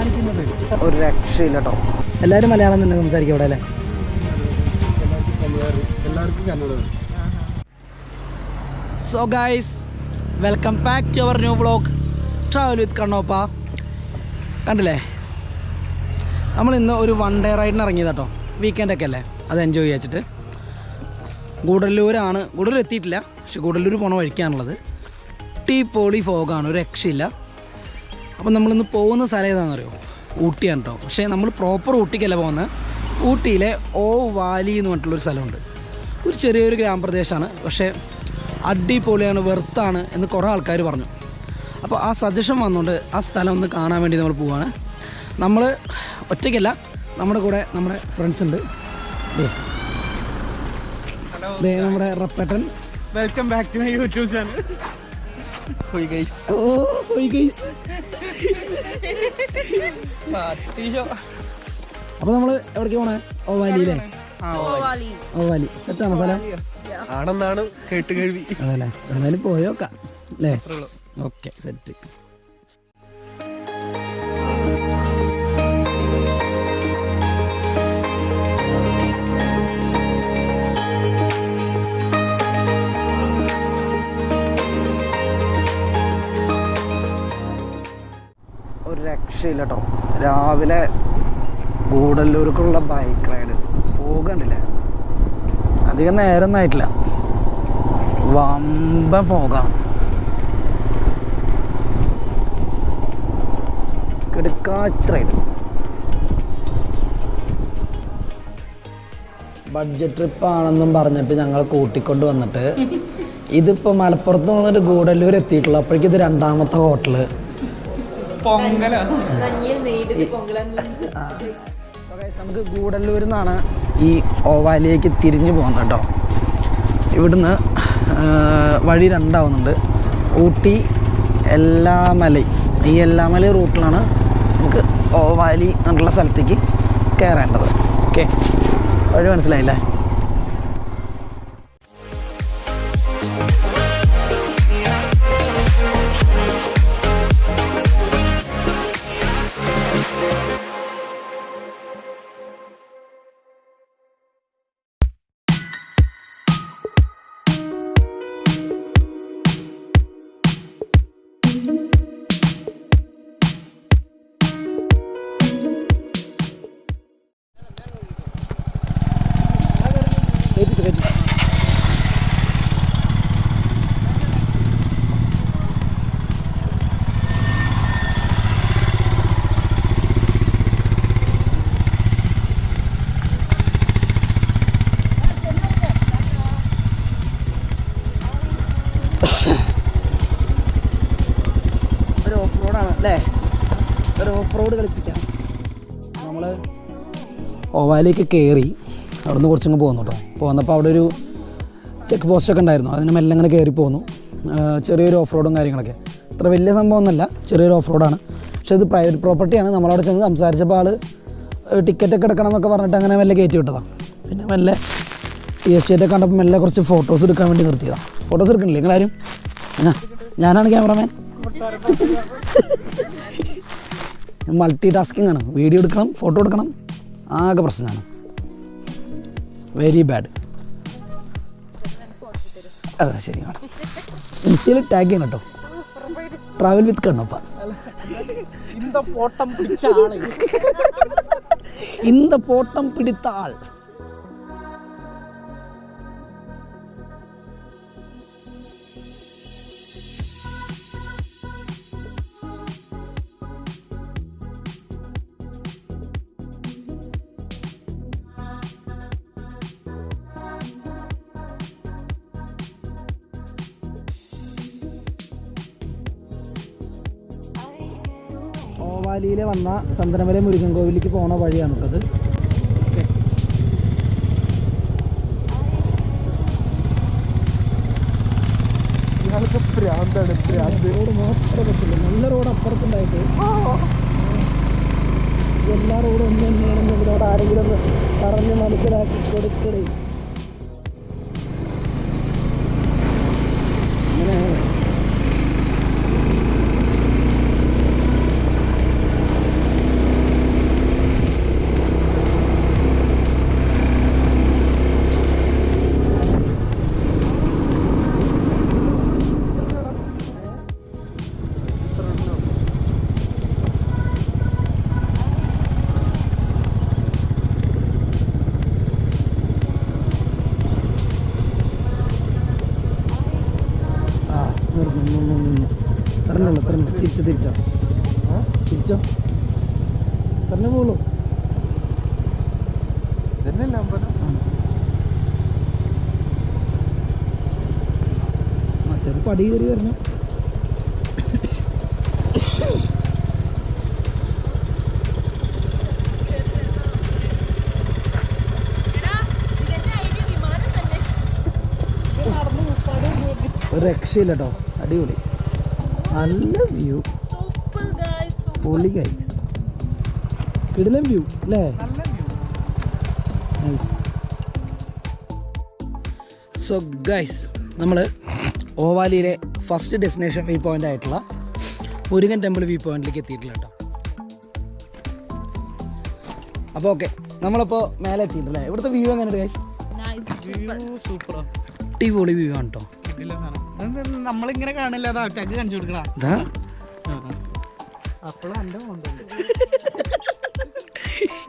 കാണിക്കുന്നത്? ഒരു രക്ഷയില്ല കേട്ടോ. എല്ലാവരും മലയാളം തന്നെ സംസാരിക്കും ഇവിടെ അല്ലേ? എല്ലാവർക്കും Kannada so guys welcome back to our new vlog travel with Kannoppa കണ്ടില്ലേ? നമ്മൾ ഇന്ന് ഒരു വൺ ഡേ റൈഡിന് ഇറങ്ങിയത് കേട്ടോ വീക്കെൻഡൊക്കെ അല്ലേ? അത് എൻജോയ് ചെയ്യാച്ചിട്ട്. ഗൂഡല്ലൂരാണ് ഗൂഡല്ലൂർ എത്തിയിട്ടില്ല. പക്ഷെ ഗൂഡല്ലൂർ പോണ വഴിക്കാണുള്ളത്. ടീ പോളി ഫോഗാണ് ഒരു രക്ഷയില്ല. അപ്പം നമ്മളിന്ന് പോകുന്ന സ്ഥലം ഏതാണെന്ന് അറിയോ ഊട്ടിയാണ് കേട്ടോ പക്ഷേ നമ്മൾ പ്രോപ്പർ ഊട്ടിക്കല്ല പോകുന്നത് ഊട്ടിയിലെ ഓ വാലി എന്ന് പറഞ്ഞിട്ടുള്ളൊരു സ്ഥലമുണ്ട്. ഒരു ചെറിയൊരു ഗ്രാമപ്രദേശമാണ് പക്ഷേ അടിപൊളിയാണ് വെർത്താണ് എന്ന് കുറേ ആൾക്കാർ പറഞ്ഞു. അപ്പോൾ ആ സജഷൻ വന്നുകൊണ്ട് ആ സ്ഥലം ഒന്ന് കാണാൻ വേണ്ടി നമ്മൾ പോവുകയാണ് നമ്മൾ ഒറ്റയ്ക്കല്ല നമ്മുടെ കൂടെ നമ്മുടെ ഫ്രണ്ട്സ് ഉണ്ട്. നമ്മുടെ റപ്പേട്ടൻ. Welcome back to my YouTube channel ഓ പോയി നമ്മൾ അപ്പോൾ നമ്മൾ എവിടേക്ക് പോണേ? ഓവാലിയിലെ? ഓവാലി. സെറ്റാണ് സ്ഥലം? ആണെന്നാണ് കേട്ട് കേൾവി. അതല്ലേ? എന്നാലും പോയോക്കാം അല്ലേ? Okay set. രക്ഷയില്ല കേട്ടോ രാവിലെ ഗൂഡല്ലൂർക്കുള്ള ബൈക്ക് റൈഡ് പോകണ്ടില്ല അധികം നേരമൊന്നും ആയിട്ടില്ല. വമ്പ പോകാം. കിടക്കാച്ച് റൈഡ് ബഡ്ജറ്റ് ട്രിപ്പ് ആണെന്നും പറഞ്ഞിട്ട് ഞങ്ങൾ കൂട്ടിക്കൊണ്ട് വന്നിട്ട് ഇതിപ്പോൾ മലപ്പുറത്ത് വന്നിട്ട് ഗൂഡല്ലൂർ എത്തിയിട്ടുള്ളൂ. അപ്പോഴേക്കും ഇത് രണ്ടാമത്തെ ഹോട്ടൽ നമുക്ക് ഗൂഡല്ലൂരിൽ നിന്നാണ് ഈ ഓവാലിലേക്ക് തിരിഞ്ഞു പോകുന്നത് കേട്ടോ. ഇവിടുന്ന് വഴി രണ്ടാവുന്നുണ്ട്. ഊട്ടി എല്ലാമലൈ. ഈ എല്ലാമലൈ റൂട്ടിലാണ് നമുക്ക് ഓവാലി എന്നുള്ള സ്ഥലത്തേക്ക് കയറേണ്ടത്. ഓക്കെ വഴി മനസ്സിലായില്ലേ? ഓവാലേക്ക് കയറി അവിടുന്ന് കുറച്ചങ്ങ് പോകുന്നു കേട്ടോ പോന്നപ്പോൾ അവിടെ ഒരു ചെക്ക് പോസ്റ്റൊക്കെ ഉണ്ടായിരുന്നു. അതിന് മെല്ലെ അങ്ങനെ കയറി പോന്നു. ചെറിയൊരു ഓഫ് റോഡും കാര്യങ്ങളൊക്കെ. അത്ര വലിയ സംഭവമൊന്നുമല്ല ചെറിയൊരു ഓഫ് റോഡാണ് പക്ഷേ ഇത് പ്രൈവറ്റ് പ്രോപ്പർട്ടിയാണ് നമ്മളവിടെ ചെന്ന് സംസാരിച്ചപ്പോൾ ആൾ ടിക്കറ്റൊക്കെ എടുക്കണം എന്നൊക്കെ പറഞ്ഞിട്ട് അങ്ങനെ മെല്ലെ കയറ്റി വിട്ടതാണ് പിന്നെ മെല്ലെ ടി എസ്റ്റേറ്റ് ഒക്കെ കണ്ടപ്പോൾ മെല്ലെ കുറച്ച് ഫോട്ടോസ് എടുക്കാൻ വേണ്ടി നിർത്തിയതാണ് ഫോട്ടോസ് എടുക്കണില്ലേ നിങ്ങളാരും? ഞാനാണ് ക്യാമറമാൻ മൾട്ടി ടാസ്കിംഗ് ആണ്. വീഡിയോ എടുക്കണം ഫോട്ടോ എടുക്കണം. ആകെ പ്രശ്നമാണ്. വെരി ബാഡ് അതെ ശരി മാഡം. ഇൻസ്റ്റയിൽ ടാഗ് ചെയ്യണം കേട്ടോ. Travel with Kannappa. ഇന്ത ഫോട്ടം പിടിച്ച ആൾ ഇന്ത പോട്ടം പിടിത്ത ആൾ. ഓവാലിയിൽ വന്ന ചന്ദനമല മുരുകൻ കോവിലേക്ക് പോണ വഴിയാണ് കേട്ടത് റോഡ് മാത്രമേ നല്ല റോഡ് അപ്പുറത്തുണ്ടായിട്ട്. എല്ലാ റോഡും ഒന്നും തന്നെയാണെന്ന് ഇവരോട് ആരെങ്കിലും ഒന്ന് പറഞ്ഞ് മനസ്സിലാക്കി കൊടുക്കണേ. തിരിച്ചോ ആ തിരിച്ചോ. തന്നെ പോളൂ ഇതന്നെയല്ലേ അമ്പലം? മറ്റേത് പടി കയറി വരണം. ഒരു രക്ഷയില്ല കേട്ടോ അടിപൊളി. നല്ല വ്യൂ പൊളി ഗൈസ് കിടിലൻ വ്യൂ അല്ലേ? നൈസ് സോ ഗൈസ് നമ്മൾ ഓവാലിയിലെ ഫസ്റ്റ് ഡെസ്റ്റിനേഷൻ വ്യൂ പോയിന്റ് ആയിട്ടുള്ള മുരുകൻ ടെമ്പിൾ വ്യൂ പോയിന്റിലേക്ക് എത്തിയിട്ടില്ല കേട്ടോ. അപ്പോൾ ഓക്കെ നമ്മളിപ്പോൾ മേലെ എത്തിയിട്ടില്ലേ? ഇവിടുത്തെ വ്യൂ എങ്ങനെയുണ്ട് ഗൈസ് സൂപ്പറാ അടിപൊളി വ്യൂ ആണ് കേട്ടോ കിട്ടില്ല സാധനം. നമ്മളിങ്ങനെ കാണില്ല. അതാ ടഗ് കാണിച്ചു കൊടുക്കടാ. ഇതാ. അപ്പോഴും എന്റെ മോന്തല്ലേ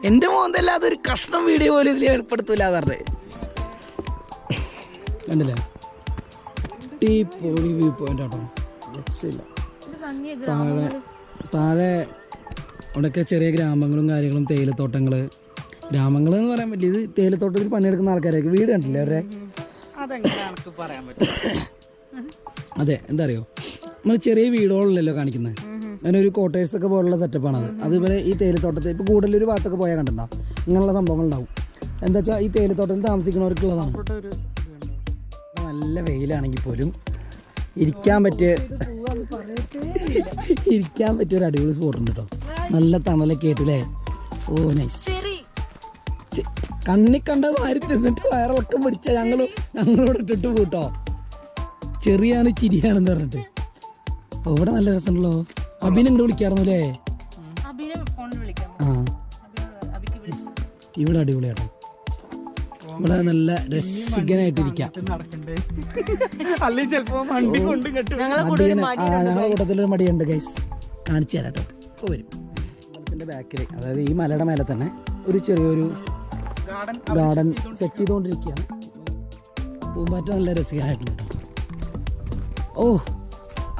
എന്റെ മോന്തല്ലാതെ ഒരു കഷ്ണം വീഡിയോ പോലും ഇതിൽ ഏർപ്പെടുത്തൂല കണ്ടില്ലേ? അടിപൊളി വ്യൂ പോയിന്റ് കേട്ടോ രക്ഷയില്ല. താഴെ താഴെ അവിടെയൊക്കെ ചെറിയ ഗ്രാമങ്ങളും കാര്യങ്ങളും തേയിലത്തോട്ടങ്ങൾ ഗ്രാമങ്ങൾ എന്ന് പറയാൻ പറ്റില്ല. ഇത് തേയിലത്തോട്ടത്തിൽ പണിയെടുക്കുന്ന ആൾക്കാരായിരിക്കും വീട് കണ്ടില്ലേ അവരുടെ? പറയാൻ പറ്റും. അതെ എന്താ അറിയോ നമ്മൾ ചെറിയ വീടുകളിലല്ലോ കാണിക്കുന്നത് അങ്ങനെ ഒരു ക്വാർട്ടേഴ്സ് ഒക്കെ പോലുള്ള സെറ്റപ്പാണ് അത് അതുപോലെ ഈ തേയിലത്തോട്ടത്തിൽ ഇപ്പോൾ കൂടുതലൊരു ഭാഗത്തൊക്കെ പോയാൽ കണ്ടാ ഇങ്ങനെയുള്ള സംഭവങ്ങൾ ഉണ്ടാവും എന്താ വെച്ചാൽ ഈ തേയിലത്തോട്ടത്തിൽ താമസിക്കുന്നവർക്കുള്ളതാണ്. ഒരു. നല്ല വെയിലാണെങ്കിൽ പോലും ഇരിക്കാൻ പറ്റിയ ഇരിക്കാൻ പറ്റിയ ഒരു അടിപൊളി സ്പോട്ട് ഉണ്ട് കേട്ടോ നല്ല തണലൊക്കെ ആയിട്ടില്ലേ ഓ നൈസ് കണ്ണി കണ്ട മാരി തിന്നിട്ട് വയറിളക്കം പിടിച്ച ഞങ്ങൾ ഞങ്ങളോട് ഇട്ടിട്ട് കൂട്ടോ. ചെറിയാണ് ചിരിയാണെന്ന് പറഞ്ഞിട്ട്. അവിടെ ഇവിടെ നല്ല രസമുണ്ടല്ലോ. അഭിനെ ഇങ്ങോട്ട് വിളിക്കാറുണ്ട് അല്ലേ? ആ. ഇവിടെ അടിപൊളിയാട്ടോ. ഇവിടെ നല്ല രസികനായിട്ടിരിക്കാം. ഞങ്ങളുടെ കൂട്ടത്തിലൊരു മടിയുണ്ട് ഗൈസ് കാണിച്ചു തരാട്ടോ. വരും. ബാക്കിൽ അതായത് ഈ മലയുടെ മേലെ തന്നെ ഒരു ചെറിയൊരു ഗാർഡൻ സെറ്റ് ചെയ്തുകൊണ്ടിരിക്കുകയാണ് പൂമ്പാറ്റ നല്ല രസികനായിട്ടുണ്ട് ഓ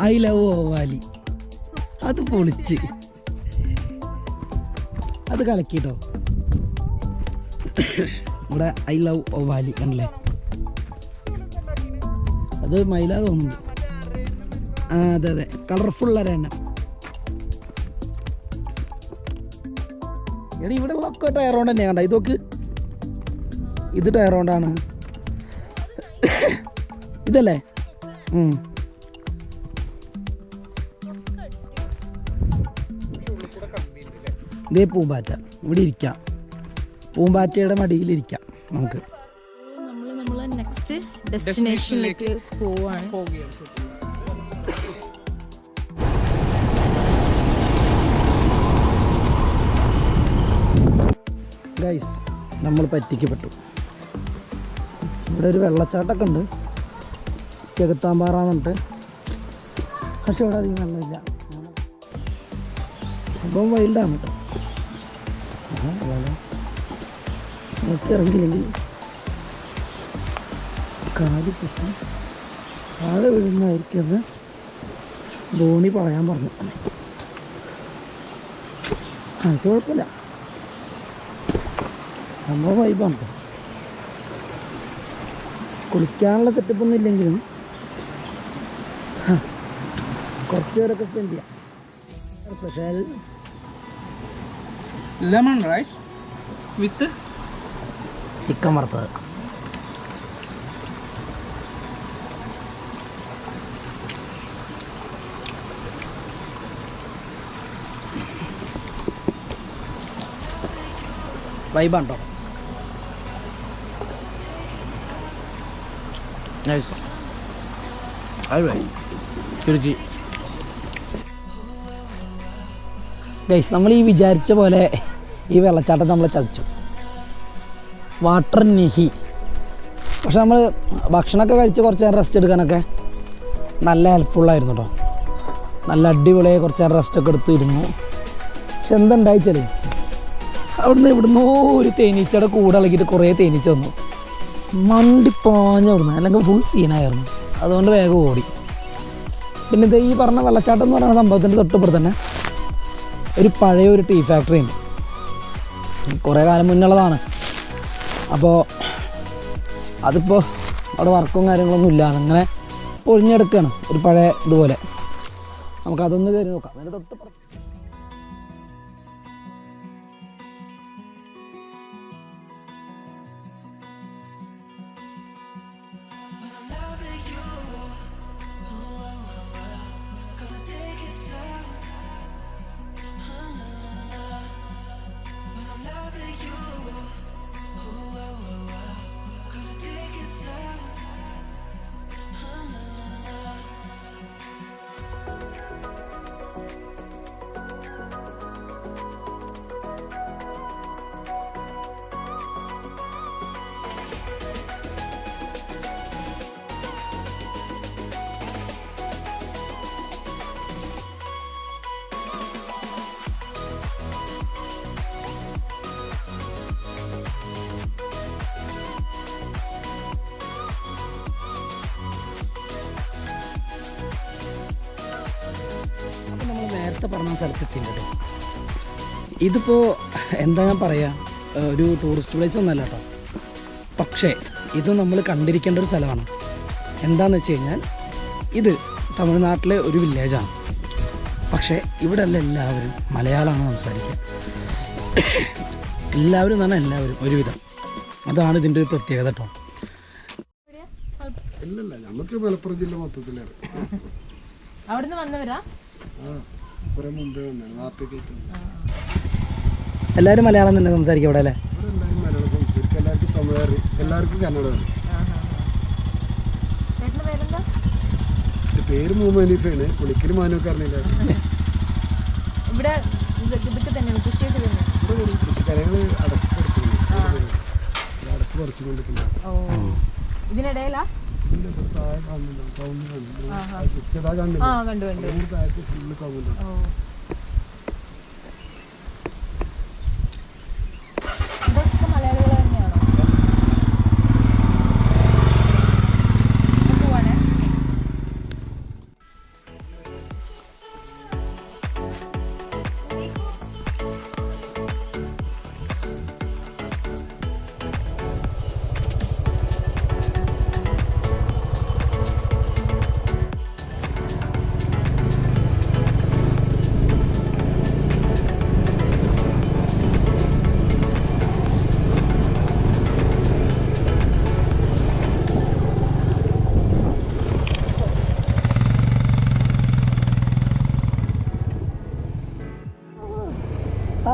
ഐ ലവ് ഓവാലി അത് പൊളിച്ച്. അത് കലക്കിട്ടോ ഇവിടെ ഐ ലവ് ഓവാലി അല്ലേ അത് മൈല തോന്നുന്നു ആ അതെ അതെ. കളർഫുൾ അരേന എടി ഇവിടെ ഒക്കെ ടയറോണ്ട് തന്നെയാണ് കണ്ട ഇതൊക്കെ ഇത് ടയർ കൊണ്ടാണ്. ഇതല്ലേ. ഇതേ പൂമ്പാറ്റ. ഇവിടെ ഇരിക്കാം. പൂമ്പാറ്റയുടെ മടിയിലിരിക്കാം നമുക്ക്. നമ്മൾ നമ്മളെ നെക്സ്റ്റ് ഡെസ്റ്റിനേഷനിലേക്ക് പോവാണ്. ഗൈസ് നമ്മൾ പറ്റിക്കപ്പെട്ടു. ഇവിടെ ഒരു വെള്ളച്ചാട്ടമൊക്കെ ഉണ്ട്. ചെകുത്താമ്പാറാന്നിട്ട് പക്ഷെ ഇവിടെ അധികം വെള്ളമില്ല. സംഭവം വൈൽഡാണ് കേട്ടോ. ഇറങ്ങിയില്ലെങ്കിൽ കാൽ പൊട്ടി. താഴെ വീഴുന്നതായിരിക്കും അത് ധോണി പറയാൻ പറഞ്ഞു. അത് കുഴപ്പമില്ല. സംഭവം വൈബാണ് കേട്ടോ. കുളിക്കാനുള്ള സെറ്റപ്പ് ഒന്നും ഇല്ലെങ്കിലും കുറച്ച് പേരൊക്കെ സ്പെൻഡ് ചെയ്യാം. Special lemon rice with chicken വറുത്തത്. വൈബാണ് നൈസ്. അടിപൊളി രുചി ഗൈസ് നമ്മൾ ഈ വിചാരിച്ച പോലെ ഈ വെള്ളച്ചാട്ടം നമ്മൾ ചതച്ചു. വാട്ടർ നെഹി പക്ഷെ നമ്മൾ ഭക്ഷണമൊക്കെ കഴിച്ച് കുറച്ച് നേരം റെസ്റ്റ് എടുക്കാനൊക്കെ നല്ല ഹെൽപ്ഫുള്ളായിരുന്നു കേട്ടോ നല്ല അടിപൊളിയായി കുറച്ച് നേരം റെസ്റ്റ് ഒക്കെ എടുത്തിരുന്നു. പക്ഷെ എന്തുണ്ടായിച്ചാൽ അവിടുന്ന് ഇവിടുന്ന് ഒരു തേനീച്ചയുടെ കൂടെ ഇളകിയിട്ട് കുറേ തേനീച്ച വന്നു. മണ്ടി പാഞ്ഞ അവിടുന്ന് അല്ലെങ്കിൽ ഫുൾ സീനായിരുന്നു അതുകൊണ്ട് വേഗം ഓടി. പിന്നെ ഇത് ഈ പറഞ്ഞ വെള്ളച്ചാട്ടം എന്ന് പറയുന്ന സംഭവത്തിന്റെ തൊട്ടിപ്പുറത്ത് തന്നെ ഒരു പഴയ ഒരു ടീ ഫാക്ടറി ഉണ്ട്. കുറേ കാലം മുന്നുള്ളതാണ്. അപ്പോൾ അതിപ്പോൾ അവിടെ വർക്കും കാര്യങ്ങളൊന്നും ഇല്ല. അങ്ങനെ പൊളിഞ്ഞെടുക്കുകയാണ് ഒരു പഴയ ഇതുപോലെ. നമുക്കതൊന്ന് കയറി നോക്കാം. അതിന്റെ തൊട്ടിപ്പുറത്ത് നേരത്തെ പറഞ്ഞ സ്ഥലത്ത് എത്തിയിട്ടുണ്ട് ഇതിപ്പോൾ എന്താ ഞാൻ പറയുക ഒരു ടൂറിസ്റ്റ് പ്ലേസ് ഒന്നല്ല കേട്ടോ പക്ഷേ ഇത് നമ്മൾ കണ്ടിരിക്കേണ്ട ഒരു സ്ഥലമാണ്. എന്താണെന്ന് വെച്ച് കഴിഞ്ഞാൽ ഇത് തമിഴ്നാട്ടിലെ ഒരു വില്ലേജാണ് പക്ഷേ ഇവിടെ അല്ല എല്ലാവരും മലയാളമാണ് സംസാരിക്കുക. എല്ലാവരും എന്ന് പറഞ്ഞാൽ എല്ലാവരും ഒരുവിധം. അതാണ് ഇതിന്റെ ഒരു പ്രത്യേകത കേട്ടോ ഇല്ലല്ല നമുക്ക് മലപ്പുറം ജില്ല മൊത്തത്തിലാണ്. അവിടുന്ന് വന്നവരാ? എല്ലാവരും മലയാളം തന്നെ സംസാരിക്കും ഇവിടെ അല്ലേ മലയാളം സംസാരിക്കും. എല്ലാവർക്കും പേര് മുഹമ്മദ് ഹനീഫാണ് പുളിക്കൽ മാനൊക്കെ അറിഞ്ഞില്ല. ഇവിടെ ഇത് ഇതൊക്കെ തന്നെയാണ് കൃഷിയൊക്കെ തന്നെ ഇവിടെ ഒരു കൃഷിക്കരകൾ അടക്കി കൊടുക്കുന്നു അടക്കി പറിച്ചു കൊണ്ടിരിക്കുന്നത് ഇതിനിടയിലാ? ആ കണ്ടു കണ്ടു.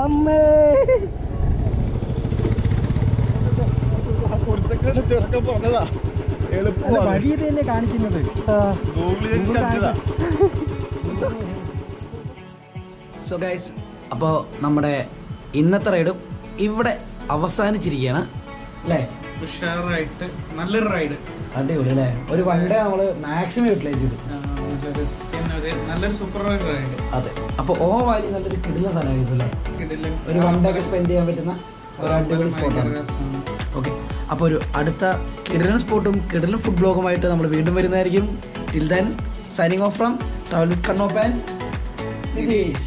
അമ്മേ. വഴി തന്നെ കാണിക്കുന്നത്. സോ ഗൈസ് അപ്പോൾ നമ്മുടെ ഇന്നത്തെ റൈഡും ഇവിടെ അവസാനിച്ചിരിക്കുകയാണ് അല്ലേ? ഉഷാറായിട്ട് നല്ലൊരു റൈഡ് അടിപൊളി അല്ലേ? ഒരു വൺ ഡേ നമ്മൾ മാക്സിമം യൂട്ടിലൈസ് ചെയ്തു. നല്ലൊരു സൂപ്പർ റൈഡ് അതെ. അപ്പോൾ ഓവാലി വാലി നല്ലൊരു കിടില സ്ഥലമായിരുന്നു അല്ലേ? ഇതിൽ ഒരു വൺ ഡേ ഒക്കെ സ്പെൻഡ് ചെയ്യാൻ പറ്റുന്ന ഒരു അടിപൊളി സ്പോട്ടാണ്. ഓക്കെ അപ്പോൾ ഒരു അടുത്ത കിടിലൻ സ്പോട്ടും കിടിലൻ ഫുഡ് ബ്ലോഗുമായിട്ട് നമ്മൾ വീണ്ടും വരുന്നതായിരിക്കും. Till then signing off from travel Kannoppan Nitish